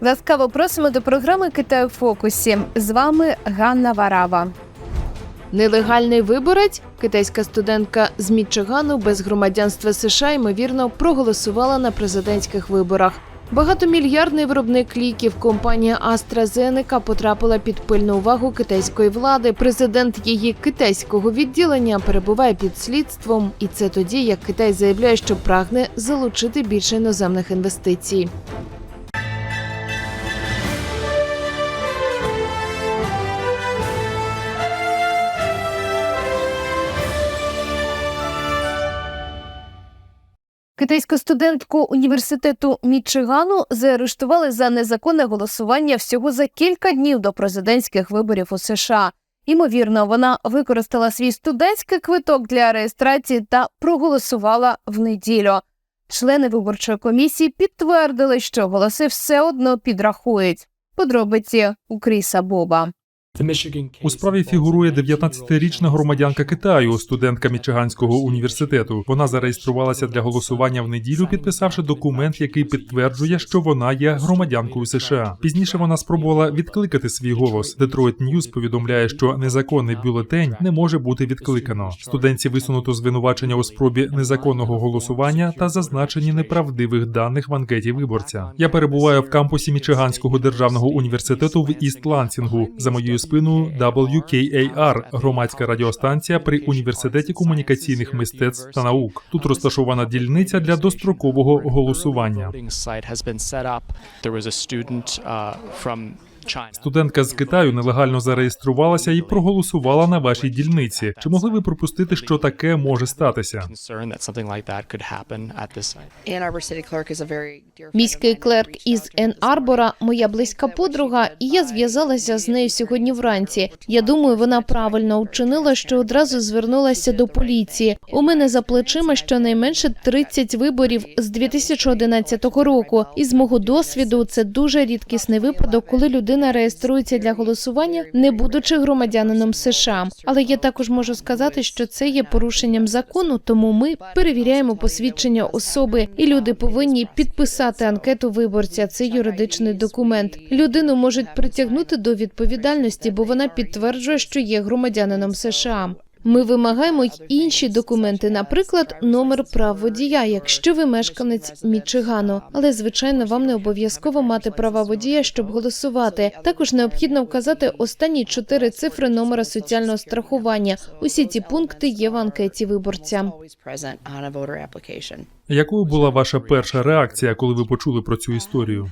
Ласкаво просимо до програми Китай у фокусі. З вами Ганна Варава. Нелегальний виборець, китайська студентка з Мічигану без громадянства США, ймовірно, проголосувала на президентських виборах. Багатомільярдний виробник ліків компанія AstraZeneca потрапила під пильну увагу китайської влади. Президент її китайського відділення перебуває під слідством, і це тоді, як Китай заявляє, що прагне залучити більше іноземних інвестицій. Китайську студентку університету Мічигану заарештували за незаконне голосування всього за кілька днів до президентських виборів у США. Ймовірно, вона використала свій студентський квиток для реєстрації та проголосувала в неділю. Члени виборчої комісії підтвердили, що голоси все одно підрахують. Подробиці у Кріса Боба. У справі фігурує 19-річна громадянка Китаю, студентка Мічиганського університету. Вона зареєструвалася для голосування в неділю, підписавши документ, який підтверджує, що вона є громадянкою США. Пізніше вона спробувала відкликати свій голос. Детройт Ньюз повідомляє, що незаконний бюлетень не може бути відкликано. Студентці висунуто звинувачення у спробі незаконного голосування та зазначенні неправдивих даних в анкеті виборця. Я перебуваю в кампусі Мічиганського державного університету в Іст Лансінгу. За моєю спиною WKAR – громадська радіостанція при університеті комунікаційних мистецтв та наук. Тут розташована дільниця для дострокового голосування. Студентка з Китаю нелегально зареєструвалася і проголосувала на вашій дільниці. Чи могли ви припустити, що таке може статися? Міський клерк із Ен. Арбора, моя близька подруга, і я зв'язалася з нею сьогодні вранці. Я думаю, вона правильно вчинила, що одразу звернулася до поліції. У мене за плечима щонайменше 30 виборів з 2011 року. І з мого досвіду це дуже рідкісний випадок, коли людина реєструється для голосування, не будучи громадянином США. Але я також можу сказати, що це є порушенням закону, тому ми перевіряємо посвідчення особи, і люди повинні підписати анкету виборця. Це юридичний документ. Людину можуть притягнути до відповідальності, бо вона підтверджує, що є громадянином США. Ми вимагаємо й інші документи, наприклад, номер прав водія, якщо ви мешканець Мічигану. Але звичайно, вам не обов'язково мати права водія, щоб голосувати. Також необхідно вказати останні чотири цифри номера соціального страхування. Усі ці пункти є в анкеті виборця. Якою була ваша перша реакція, коли ви почули про цю історію?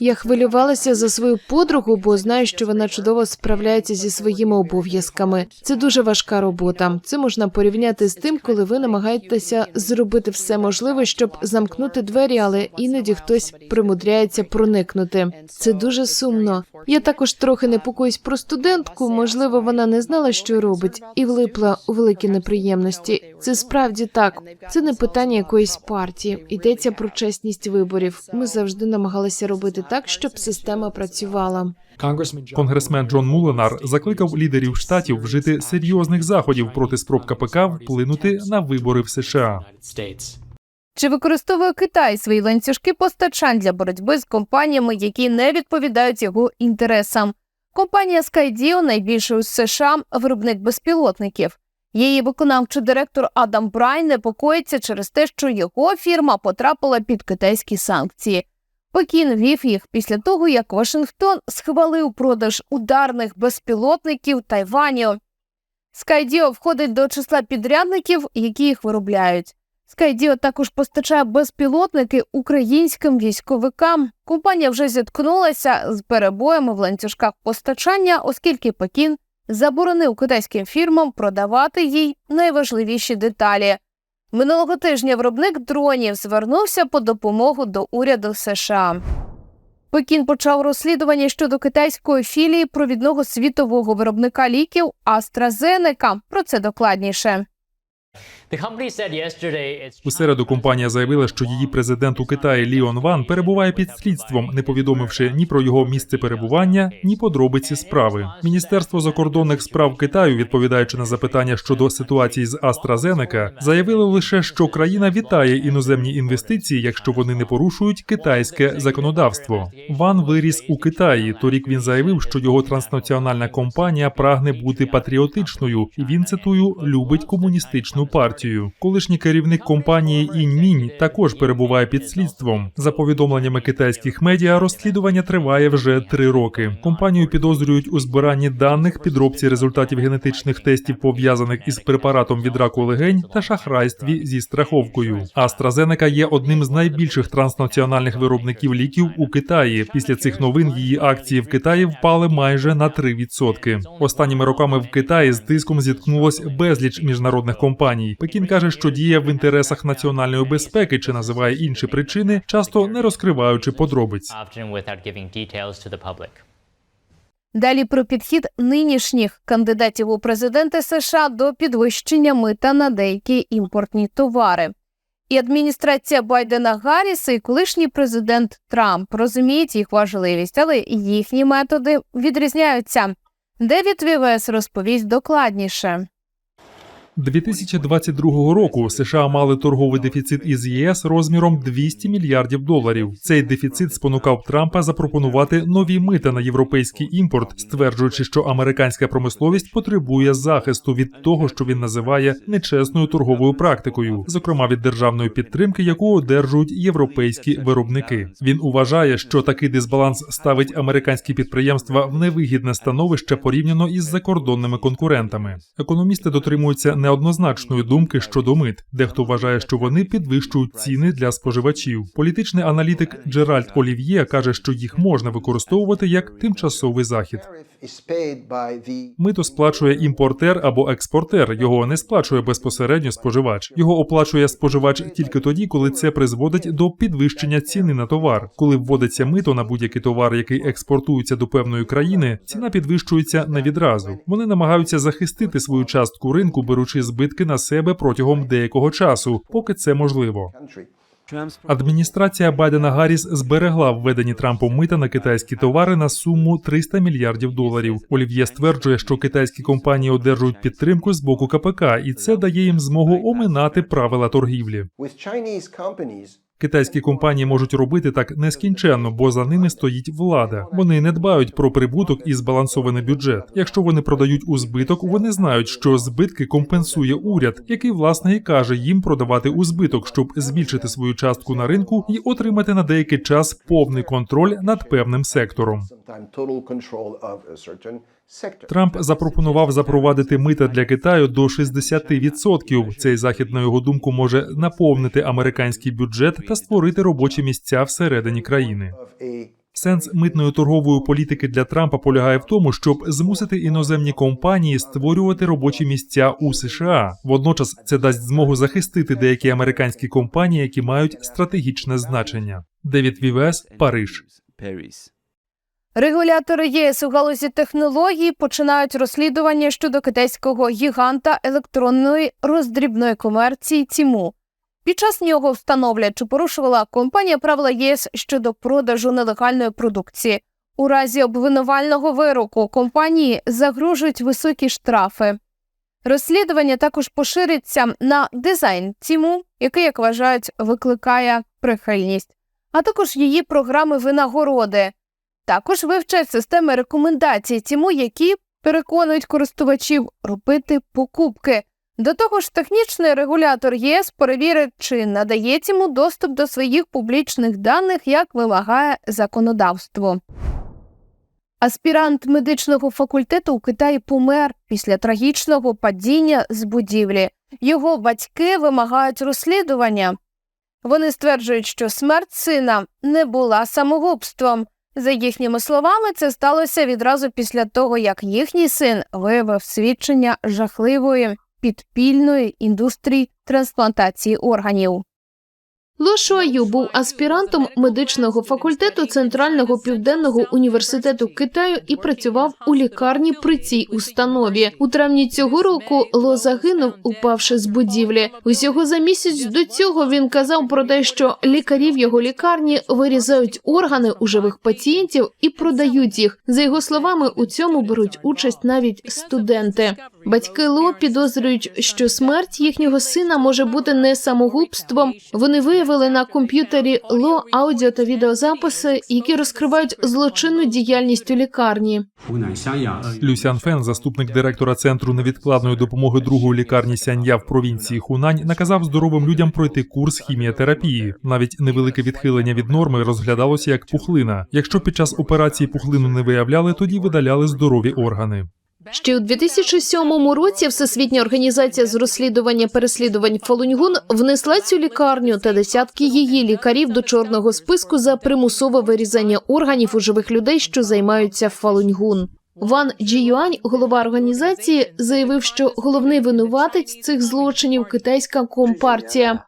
Я хвилювалася за свою подругу, бо знаю, що вона чудово справляється зі своїми обов'язками. Це дуже важка робота. Це можна порівняти з тим, коли ви намагаєтеся зробити все можливе, щоб замкнути двері, але іноді хтось примудряється проникнути. Це дуже сумно. Я також трохи непокоюсь про студентку. Можливо, вона не знала, що робить, і влипла у великі неприємності. Це справді так. Це не питання якоїсь партії. Йдеться про чесність виборів. Ми завжди намагалися робити так, щоб система працювала. Конгресмен Джон Муленар закликав лідерів штатів вжити серйозних заходів проти спроб КПК вплинути на вибори в США. Чи використовує Китай свої ланцюжки постачань для боротьби з компаніями, які не відповідають його інтересам? Компанія Skydio, найбільша у США, виробник безпілотників. Її виконавчий директор Адам Брайн непокоїться через те, що його фірма потрапила під китайські санкції. Пекін вів їх після того, як Вашингтон схвалив продаж ударних безпілотників Тайваню. Skydio входить до числа підрядників, які їх виробляють. Skydio також постачає безпілотники українським військовикам. Компанія вже зіткнулася з перебоями в ланцюжках постачання, оскільки Пекін заборонив китайським фірмам продавати їй найважливіші деталі. Минулого тижня виробник дронів звернувся по допомогу до уряду США. Пекін почав розслідування щодо китайської філії провідного світового виробника ліків AstraZeneca. Про це докладніше. У середу компанія заявила, що її президент у Китаї Ліон Ван перебуває під слідством, не повідомивши ні про його місце перебування, ні подробиці справи. Міністерство закордонних справ Китаю, відповідаючи на запитання щодо ситуації з AstraZeneca, заявило лише, що країна вітає іноземні інвестиції, якщо вони не порушують китайське законодавство. Ван виріс у Китаї. Торік він заявив, що його транснаціональна компанія прагне бути патріотичною, і він цитую любить комуністичну партію. Колишній керівник компанії Іньмінь також перебуває під слідством. За повідомленнями китайських медіа, розслідування триває вже три роки. Компанію підозрюють у збиранні даних, підробці результатів генетичних тестів, пов'язаних із препаратом від раку легень та шахрайстві зі страховкою. AstraZeneca є одним з найбільших транснаціональних виробників ліків у Китаї. Після цих новин її акції в Китаї впали майже на 3%. Останніми роками в Китаї з тиском зіткнулось безліч міжнародних компаній. Пекін каже, що діє в інтересах національної безпеки чи називає інші причини, часто не розкриваючи подробиць. Далі про підхід нинішніх кандидатів у президенти США до підвищення мита на деякі імпортні товари. І адміністрація Байдена Гарріса і колишній президент Трамп розуміють їх важливість, але їхні методи відрізняються. Девід Вівес розповість докладніше. 2022 року США мали торговий дефіцит із ЄС розміром 200 мільярдів доларів. Цей дефіцит спонукав Трампа запропонувати нові мита на європейський імпорт, стверджуючи, що американська промисловість потребує захисту від того, що він називає нечесною торговою практикою, зокрема від державної підтримки, яку одержують європейські виробники. Він вважає, що такий дисбаланс ставить американські підприємства в невигідне становище порівняно із закордонними конкурентами. Економісти дотримуються неоднозначної думки щодо мит. Дехто вважає, що вони підвищують ціни для споживачів. Політичний аналітик Джеральд Олів'є каже, що їх можна використовувати як тимчасовий захід. Мито сплачує імпортер або експортер. Його не сплачує безпосередньо споживач. Його оплачує споживач тільки тоді, коли це призводить до підвищення ціни на товар. Коли вводиться мито на будь-який товар, який експортується до певної країни, ціна підвищується не відразу. Вони намагаються захистити свою частку ринку, беручи збитки на себе протягом деякого часу, поки це можливо. Адміністрація Байдена Гарріс зберегла введені Трампом мита на китайські товари на суму 300 мільярдів доларів. Олів'є стверджує, що китайські компанії одержують підтримку з боку КПК, і це дає їм змогу оминати правила торгівлі. Китайські компанії можуть робити так нескінченно, бо за ними стоїть влада. Вони не дбають про прибуток і збалансований бюджет. Якщо вони продають у збиток, вони знають, що збитки компенсує уряд, який власне і каже їм продавати у збиток, щоб збільшити свою частку на ринку і отримати на деякий час повний контроль над певним сектором. Трамп запропонував запровадити мита для Китаю до 60%. Цей захід, на його думку, може наповнити американський бюджет та створити робочі місця всередині країни. Сенс митної торгової політики для Трампа полягає в тому, щоб змусити іноземні компанії створювати робочі місця у США. Водночас це дасть змогу захистити деякі американські компанії, які мають стратегічне значення. Девід Вівес, Париж. Регулятори єС у галузі технологій починають розслідування щодо китайського гіганта електронної роздрібної комерції Тіму. Під час нього встановлять, чи порушувала компанія правила ЄС щодо продажу нелегальної продукції. У разі обвинувального вироку компанії загрожують високі штрафи. Розслідування також пошириться на дизайн Тіму, який, як вважають, викликає прихильність, а також її програми винагороди. Також вивчать системи рекомендацій Тіму, які переконують користувачів робити покупки. До того ж, технічний регулятор ЄС перевірить, чи надає Тіму доступ до своїх публічних даних, як вимагає законодавство. Аспірант медичного факультету у Китаї помер після трагічного падіння з будівлі. Його батьки вимагають розслідування. Вони стверджують, що смерть сина не була самогубством. За їхніми словами, це сталося відразу після того, як їхній син виявив свідчення жахливої підпільної індустрії трансплантації органів. Ло Шуаю був аспірантом медичного факультету Центрального південного університету Китаю і працював у лікарні при цій установі. У травні цього року Ло загинув, упавши з будівлі. Усього за місяць до цього він казав про те, що лікарі в його лікарні вирізають органи у живих пацієнтів і продають їх. За його словами, у цьому беруть участь навіть студенти. Батьки Ло підозрюють, що смерть їхнього сина може бути не самогубством. Вони виявили на комп'ютері Ло аудіо та відеозаписи, які розкривають злочинну діяльність у лікарні. Люсян Фен, заступник директора центру невідкладної допомоги другої лікарні Сянья в провінції Хунань, наказав здоровим людям пройти курс хіміотерапії. Навіть невелике відхилення від норми розглядалося як пухлина. Якщо під час операції пухлину не виявляли, тоді видаляли здорові органи. Ще у 2007 році Всесвітня організація з розслідування переслідувань Фалуньгун внесла цю лікарню та десятки її лікарів до чорного списку за примусове вирізання органів у живих людей, що займаються Фалуньгун. Ван Джі Юань, голова організації, заявив, що головний винуватець цих злочинів китайська компартія.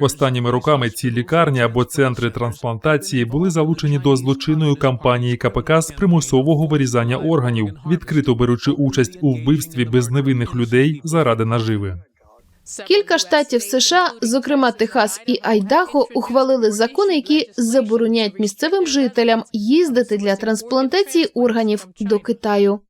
Останніми роками ці лікарні або центри трансплантації були залучені до злочинної кампанії КПК з примусового вирізання органів, відкрито беручи участь у вбивстві безневинних людей заради наживи. Кілька штатів США, зокрема Техас і Айдахо, ухвалили закони, які забороняють місцевим жителям їздити для трансплантації органів до Китаю.